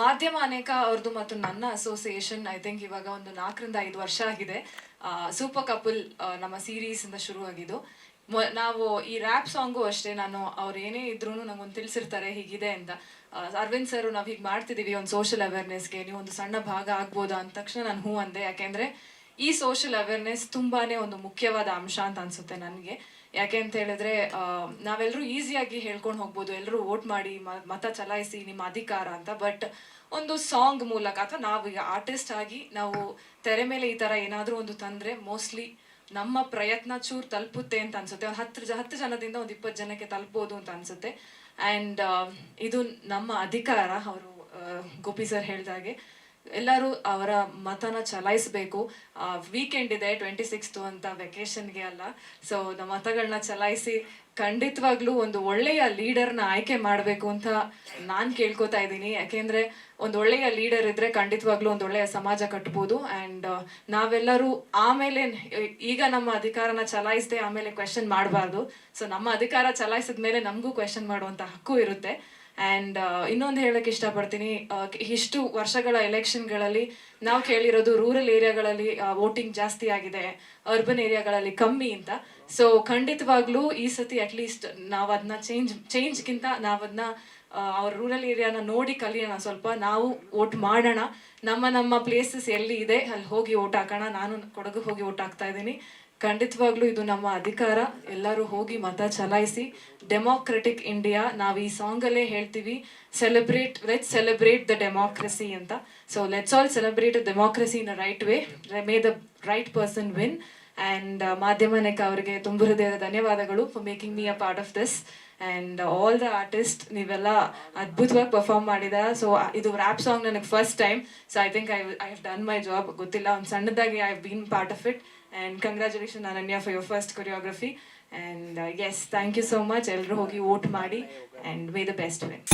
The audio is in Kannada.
ಮಾಧ್ಯಮ ಅನೇಕ ಅವ್ರದ್ದು ಮತ್ತು ನನ್ನ ಅಸೋಸಿಯೇಷನ್ ಐ ಥಿಂಕ್ ಇವಾಗ ಒಂದು ನಾಲ್ಕರಿಂದ ಐದು ವರ್ಷ ಆಗಿದೆ. ಸೂಪರ್ ಕಪಲ್ ನಮ್ಮ ಸೀರೀಸ್ ಇಂದ ಶುರು ಆಗಿದ್ದು. ನಾವು ಈ ರ್ಯಾಪ್ ಸಾಂಗು ಅಷ್ಟೇ, ನಾನು ಅವ್ರು ಏನೇ ಇದ್ರೂ ನಂಗೊಂದು ತಿಳಿಸಿರ್ತಾರೆ, ಹೀಗಿದೆ ಅಂತ. ಅರವಿಂದ್ ಸರ್, ನಾವು ಹೀಗೆ ಮಾಡ್ತಿದ್ದೀವಿ ಒಂದು ಸೋಷಿಯಲ್ ಅವೇರ್ನೆಸ್ಗೆ ನೀವು ಒಂದು ಸಣ್ಣ ಭಾಗ ಆಗ್ಬೋದು ಅಂದ ತಕ್ಷಣ ನಾನು ಹೂ ಅಂದೆ. ಯಾಕೆಂದರೆ ಈ ಸೋಷಿಯಲ್ ಅವೇರ್ನೆಸ್ ತುಂಬಾನೇ ಒಂದು ಮುಖ್ಯವಾದ ಅಂಶ ಅಂತ ಅನ್ಸುತ್ತೆ ನನಗೆ. ಯಾಕೆ ಅಂತ ಹೇಳಿದ್ರೆ ನಾವೆಲ್ಲರೂ ಈಸಿಯಾಗಿ ಹೇಳ್ಕೊಂಡು ಹೋಗ್ಬೋದು. ಎಲ್ಲರೂ ವೋಟ್ ಮಾಡಿ ಮತ ಚಲಾಯಿಸಿ ನಿಮ್ಮ ಅಧಿಕಾರ ಅಂತ. ಬಟ್ ಒಂದು ಸಾಂಗ್ ಮೂಲಕ ಅಥವಾ ನಾವು ಈಗ ಆರ್ಟಿಸ್ಟ್ ಆಗಿ ನಾವು ತೆರೆ ಮೇಲೆ ಈ ತರ ಏನಾದರೂ ಒಂದು ತಂದ್ರೆ ಮೋಸ್ಟ್ಲಿ ನಮ್ಮ ಪ್ರಯತ್ನ ಚೂರ್ ತಲುಪುತ್ತೆ ಅಂತ ಅನ್ಸುತ್ತೆ. ಒಂದು ಹತ್ತು ಹತ್ತು ಜನದಿಂದ ಒಂದು ಇಪ್ಪತ್ತು ಜನಕ್ಕೆ ತಲುಪಬಹುದು ಅಂತ ಅನ್ಸುತ್ತೆ. ಆ್ಯಂಡ್ ಇದು ನಮ್ಮ ಅಧಿಕಾರ, ಅವರು ಗೋಪಿ ಸರ್ ಹೇಳ್ದಾಗೆ ಎಲ್ಲರೂ ಅವರ ಮತನ ಚಲಾಯಿಸಬೇಕು. ವೀಕೆಂಡ್ ಇದೆ ಟ್ವೆಂಟಿ ಸಿಕ್ಸ್ತು ಅಂತ ವೆಕೇಶನ್ಗೆ ಅಲ್ಲ. ಸೊ ನಮ್ಮ ಮತಗಳನ್ನ ಚಲಾಯಿಸಿ ಖಂಡಿತವಾಗ್ಲೂ ಒಂದು ಒಳ್ಳೆಯ ಲೀಡರ್ನ ಆಯ್ಕೆ ಮಾಡಬೇಕು ಅಂತ ನಾನು ಕೇಳ್ಕೊತಾ ಇದ್ದೀನಿ. ಯಾಕೆಂದ್ರೆ ಒಂದು ಒಳ್ಳೆಯ ಲೀಡರ್ ಇದ್ರೆ ಖಂಡಿತವಾಗ್ಲೂ ಒಂದು ಒಳ್ಳೆಯ ಸಮಾಜ ಕಟ್ಬೋದು. ಆ್ಯಂಡ್ ನಾವೆಲ್ಲರೂ ಆಮೇಲೆ ಈಗ ನಮ್ಮ ಅಧಿಕಾರನ ಚಲಾಯಿಸದೆ ಆಮೇಲೆ ಕ್ವೆಶನ್ ಮಾಡಬಾರ್ದು. ಸೊ ನಮ್ಮ ಅಧಿಕಾರ ಚಲಾಯಿಸಿದ ಮೇಲೆ ನಮಗೂ ಕ್ವೆಶನ್ ಮಾಡುವಂಥ ಹಕ್ಕು ಇರುತ್ತೆ. ಆ್ಯಂಡ್ ಇನ್ನೊಂದು ಹೇಳಕ್ಕೆ ಇಷ್ಟಪಡ್ತೀನಿ ಕ- ಇಷ್ಟು ವರ್ಷಗಳ ಎಲೆಕ್ಷನ್ಗಳಲ್ಲಿ ನಾವು ಕೇಳಿರೋದು ರೂರಲ್ ಏರಿಯಾಗಳಲ್ಲಿ ವೋಟಿಂಗ್ ಜಾಸ್ತಿ ಆಗಿದೆ ಅರ್ಬನ್ ಏರಿಯಾಗಳಲ್ಲಿ ಕಮ್ಮಿ ಅಂತ. ಸೊ ಖಂಡಿತವಾಗ್ಲೂ ಈ ಸತಿ ಅಟ್ಲೀಸ್ಟ್ ನಾವು ಅದನ್ನ ಚೇಂಜ್ ಚೇಂಜ್ಗಿಂತ ನಾವದನ್ನ ಅವ್ರ ರೂರಲ್ ಏರಿಯಾನ ನೋಡಿ ಕಲಿಯೋಣ. ಸ್ವಲ್ಪ ನಾವು ಓಟ್ ಮಾಡೋಣ. ನಮ್ಮ ನಮ್ಮ ಪ್ಲೇಸಸ್ ಎಲ್ಲಿ ಇದೆ ಅಲ್ಲಿ ಹೋಗಿ ಓಟ್ ಹಾಕೋಣ. ನಾನು ಕೊಡಗು ಹೋಗಿ ಓಟ್ ಹಾಕ್ತಾ ಇದ್ದೀನಿ. ಖಂಡಿತವಾಗ್ಲೂ ಇದು ನಮ್ಮ ಅಧಿಕಾರ. ಎಲ್ಲರೂ ಹೋಗಿ ಮತ ಚಲಾಯಿಸಿ. ಡೆಮೋಕ್ರೆಟಿಕ್ ಇಂಡಿಯಾ ನಾವು ಈ ಸಾಂಗಲ್ಲೇ ಹೇಳ್ತೀವಿ. Celebrate let celebrate the democracy ಅಂತ. So let's all celebrate democracy in a right way may the right person win and ಮಾಧ್ಯಮನೇಕ ಅವರಿಗೆ ತುಂಬ ಹೃದಯದ ಧನ್ಯವಾದಗಳು for making me a part of this and all the artist ನೀವೆಲ್ಲ ಅದ್ಭುತವಾಗಿ ಪರ್ಫಾರ್ಮ್ ಮಾಡಿದ. ಸೊ ಇದು ರ್ಯಾಪ್ ಸಾಂಗ್ ನನಗೆ first time so I think I I have done my job ಗೊತ್ತಿಲ್ಲ ಒಂದು ಸಣ್ಣದಾಗಿ I been part of it and congratulation Ananya for your first choreography and yes thank you so much ಎಲ್ಲರೂ ಹೋಗಿ ವೋಟ್ ಮಾಡಿ. And may the best win